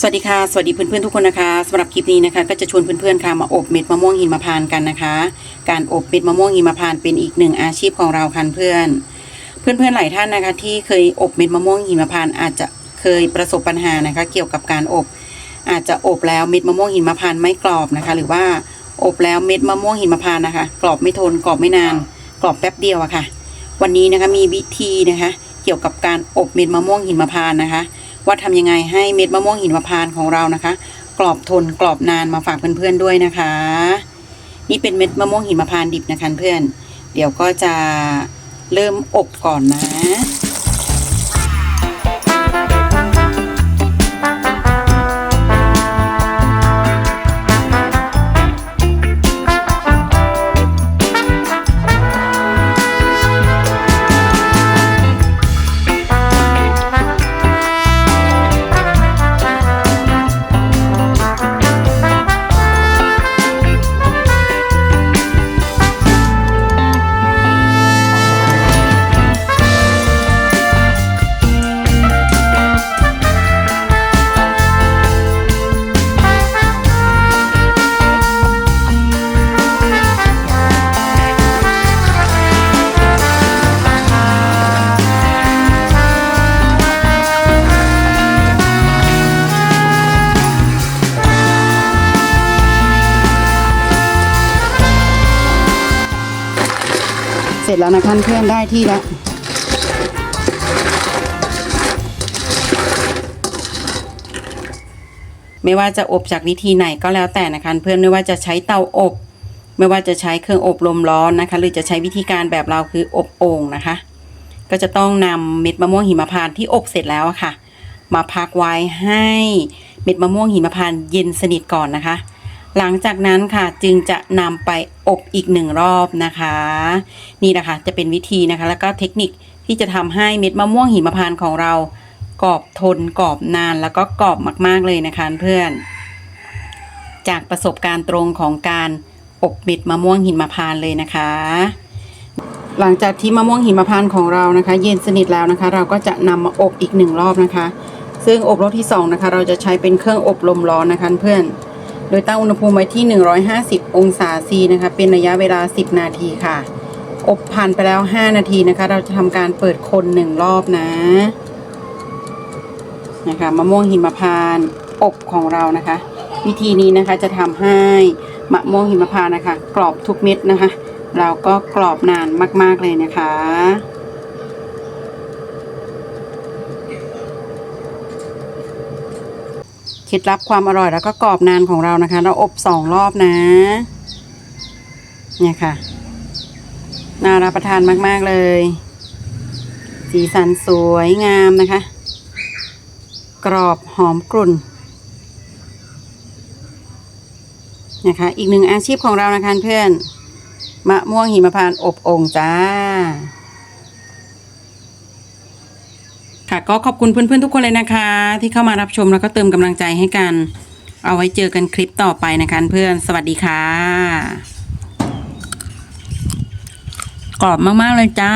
สวัสดีค่ะ สวัสดีเพื่อนๆทุกคนนะคะสำหรับคลิปนี้นะคะ ก็จะชวนเพื่อนๆค่ะมาอบเม็ดมะม่วงหิมพานต์กันนะคะ การอบเม็ดมะม่วงหิมพานต์เป็นอีกหนึ่งอาชีพของเราค่ะเพื่อน เพื่อนๆหลายท่านนะคะ ที่เคยอบเม็ดมะม่วงหิมพานต์อาจจะเคยประสบปัญหานะคะ เกี่ยวกับการอบ อาจจะอบแล้วเม็ดมะม่วงหิมพานต์ไม่กรอบนะคะ หรือว่าอบแล้วเม็ดมะม่วงหิมพานต์นะคะ กรอบไม่ทนกรอบไม่นาน กรอบแป๊บเดียวอะค่ะ วันนี้นะคะมีวิธีนะคะ เกี่ยวกับการอบเม็ดมะม่วงหิมพานต์นะคะ ว่าทำยังไงให้เม็ดมะม่วงหินมะพานของเรานะคะ กรอบทนกรอบนานมาฝากเพื่อนๆด้วยนะคะ นี่เป็นเม็ดมะม่วงหินมะพานดิบนะคะเพื่อน เดี๋ยวก็จะเริ่มอบก่อนนะ ร็จแล้วนะคะเพื่อนได้ที่แล้วไม่ว่าจะอบจากวิธีไหนก็แล้วแต่นะคะเพื่อนไม่ว่าจะใช้เตาอบ ไม่ว่าจะใช้เครื่องอบลมร้อนนะคะ หรือจะใช้วิธีการแบบเราคืออบโอ่งนะคะ ก็จะต้องนำเม็ดมะม่วงหิมพานต์ที่อบเสร็จแล้วค่ะ มาพักไว้ให้เม็ดมะม่วงหิมพานต์เย็นสนิทก่อนนะคะ หลังจากนั้นค่ะจึงจะนำไปอบอีกหนึ่งรอบนะคะ นี่นะคะจะเป็นวิธีนะคะ แล้วก็เทคนิคที่จะทำให้เม็ดมะม่วงหิมพานต์ของเรากรอบทนกรอบนานแล้วก็กรอบมาก ๆเลยนะคะเพื่อน จากประสบการณ์ตรงของการอบเม็ดมะม่วงหิมพานต์เลยนะคะ หลังจากที่มะม่วงหิมพานต์ของเรานะคะ เย็นสนิทแล้วนะคะ เราก็จะนำมาอบอีกหนึ่งรอบนะคะ ซึ่งอบรอบที่สองนะคะ เราจะใช้เป็นเครื่องอบลมร้อนนะคะเพื่อน โดยตั้งอุณหภูมิไว้ที่ 150 องศาซีนะคะ เป็นระยะเวลา 10 นาทีค่ะ อบผ่านไปแล้ว 5 นาทีนะคะ เราจะทำการเปิดคนหนึ่งรอบนะ นะคะมะม่วงหิมพานต์อบของเรานะคะ วิธีนี้นะคะจะทำให้มะม่วงหิมพานต์นะคะ กรอบทุกเม็ดนะคะ เราก็กรอบนานมาก ๆ เลยนะคะ เคล็ดลับความอร่อยแล้วก็กรอบนานของเรานะคะ เราอบสองรอบนะ เนี่ยค่ะ น่ารับประทานมาก ๆ เลย สีสันสวยงามนะคะ กรอบหอมกรุ่นนะคะ อีกหนึ่งอาชีพของเรานะคะเพื่อน มะม่วงหิมพานต์อบองจ้า ค่ะ ก็ขอบคุณเพื่อนๆทุกคนเลยนะคะ ที่เข้ามารับชมแล้วก็เติมกำลังใจให้กัน เอาไว้เจอกันคลิปต่อไปนะคะเพื่อนสวัสดีค่ะ กรอบมากๆเลยจ้า